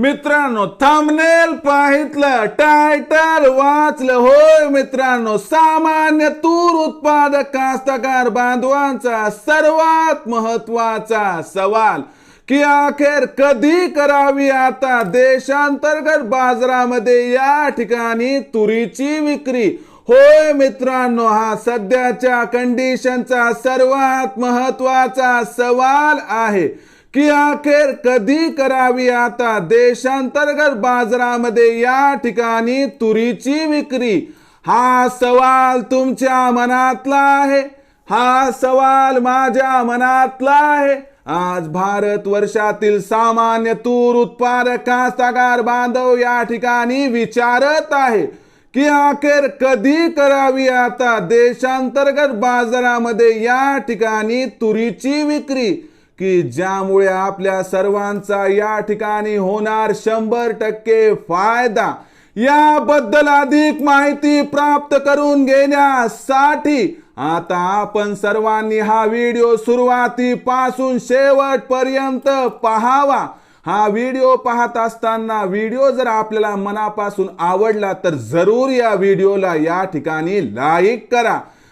मित्रांनो थांबनेल पाहितलं टायटल वाचलं. होय मित्रांनो सामान्य तूर उत्पादक कास्तकार बांधवांचा सर्वात महत्त्वाचा सवाल की अखेर कधी करावी आता देशांतर्गत बाजारामध्ये या ठिकाणी तुरीची विक्री? होय मित्रांनो हा सध्याच्या कंडिशनचा सर्वात महत्त्वाचा सवाल आहे. की अखेर कधी करावी आता? देशांतर्गत बाजारामध्ये या ठिकाणी तुरीची विक्री. हा सवाल तुमच्या मनातला आहे. हा सवाल माझ्या मनातला आहे. आज भारत वर्षातील सामान्य तूर उत्पादक कास्तकार बांधव या ठिकाणी विचारत आहे की अखेर कधी करावी आता? देशांतर्गत बाजारामध्ये या ठिकाणी तुरीची विक्री. की ज्यामुळे आपल्या सर्वांचा या ठिकाणी होणार शंभर टक्के फायदा. याबद्दल अधिक माहिती प्राप्त करून घेण्यासाठी आता आपण सर्वांनी हा व्हिडिओ सुरुवातीपासून शेवटपर्यंत पहावा. हा व्हिडिओ पाहत असताना व्हिडिओ जर आपल्याला मनापासून आवडला तर जरूर या व्हिडिओला या ठिकाणी लाईक करा.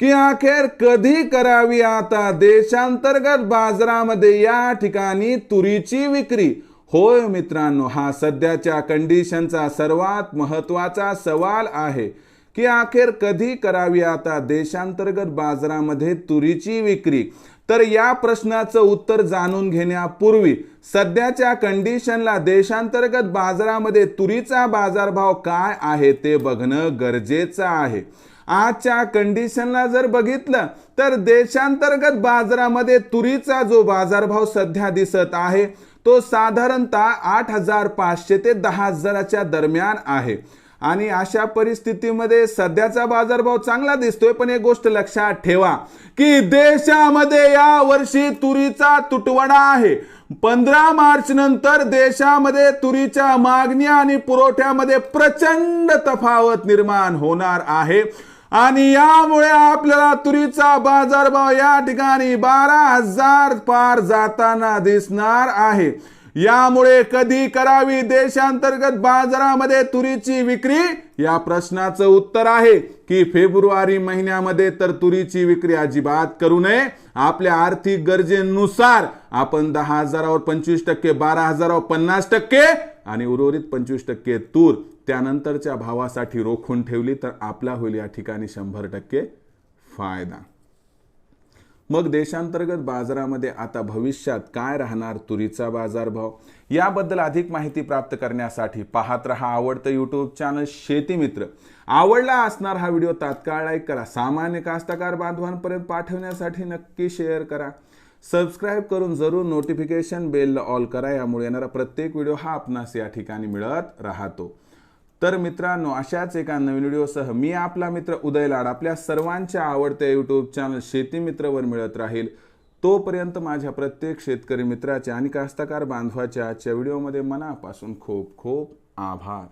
की अखेर कधी करावी आता देशांतर्गत बाजारामध्ये या ठिकाणी तुरीची विक्री? होय मित्रांनो हा सध्याच्या कंडिशनचा सर्वात महत्त्वाचा सवाल आहे. की अखेर कधी करावी आता देशांतर्गत बाजारामध्ये तुरीची विक्री? तर या प्रश्नाचं उत्तर जाणून घेण्यापूर्वी सध्याच्या कंडिशनला देशांतर्गत बाजारामध्ये तुरीचा बाजारभाव काय आहे ते बघणं गरजेचं आहे. आजच्या कंडिशनला जर बघितलं तर देशांतर्गत बाजारामध्ये तुरीचा जो बाजारभाव सध्या दिसत आहे तो साधारणतः आठ हजार पाचशे ते दहा हजाराच्या दरम्यान आहे. आणि अशा परिस्थितीमध्ये सध्याचा बाजारभाव चांगला दिसतोय पण एक गोष्ट लक्षात ठेवा की देशामध्ये या वर्षी तुरीचा तुटवडा आहे. पंधरा मार्च नंतर देशामध्ये तुरीच्या मागणी आणि पुरवठ्यामध्ये प्रचंड तफावत निर्माण होणार आहे. आणि यामुळे आपल्याला तुरीचा बाजारभाव या ठिकाणी बारा हजार पार जाताना दिसणार आहे. यामुळे कधी करावी देशांतर्गत बाजारामध्ये तुरीची विक्री? या प्रश्नाचं उत्तर आहे की फेब्रुवारी महिन्यामध्ये तर तुरीची विक्री अजिबात करू नये. आपल्या आर्थिक गरजेनुसार आपण दहा हजारावर पंचवीस टक्के बारा हजारावर पन्नास टक्के आणि उर्वरित पंचवीस टक्के तूर त्यानंतरच्या भावासाठी रोखून ठेवली तर आपला होईल या ठिकाणी शंभर टक्के फायदा. मग देशांतर्गत बाजारामध्ये आता भविष्यात काय राहणार तुरीचा बाजारभाव? याबद्दल अधिक माहिती प्राप्त करण्यासाठी पाहत रहा आवडतं यूट्यूब चॅनल शेतीमित्र आवडला असणार हा व्हिडिओ तात्काळ लाईक करा. सामान्य कास्तकार बांधवांपर्यंत पाठवण्यासाठी नक्की शेअर करा. सबस्क्राईब करून जरूर नोटिफिकेशन बेलला ऑल करा यामुळे येणारा प्रत्येक व्हिडिओ हा आपणास या ठिकाणी मिळत राहतो. तर मित्रांनो अशाच एका नवीन व्हिडिओसह मी आपला मित्र उदय लाड आपल्या सर्वांच्या आवडत्या यूट्यूब चॅनल शेती मित्रवर मिळत राहील. तोपर्यंत माझ्या प्रत्येक शेतकरी मित्राच्या आणि कास्तकार बांधवाच्या आजच्या व्हिडिओमध्ये मनापासून खूप खूप आभार.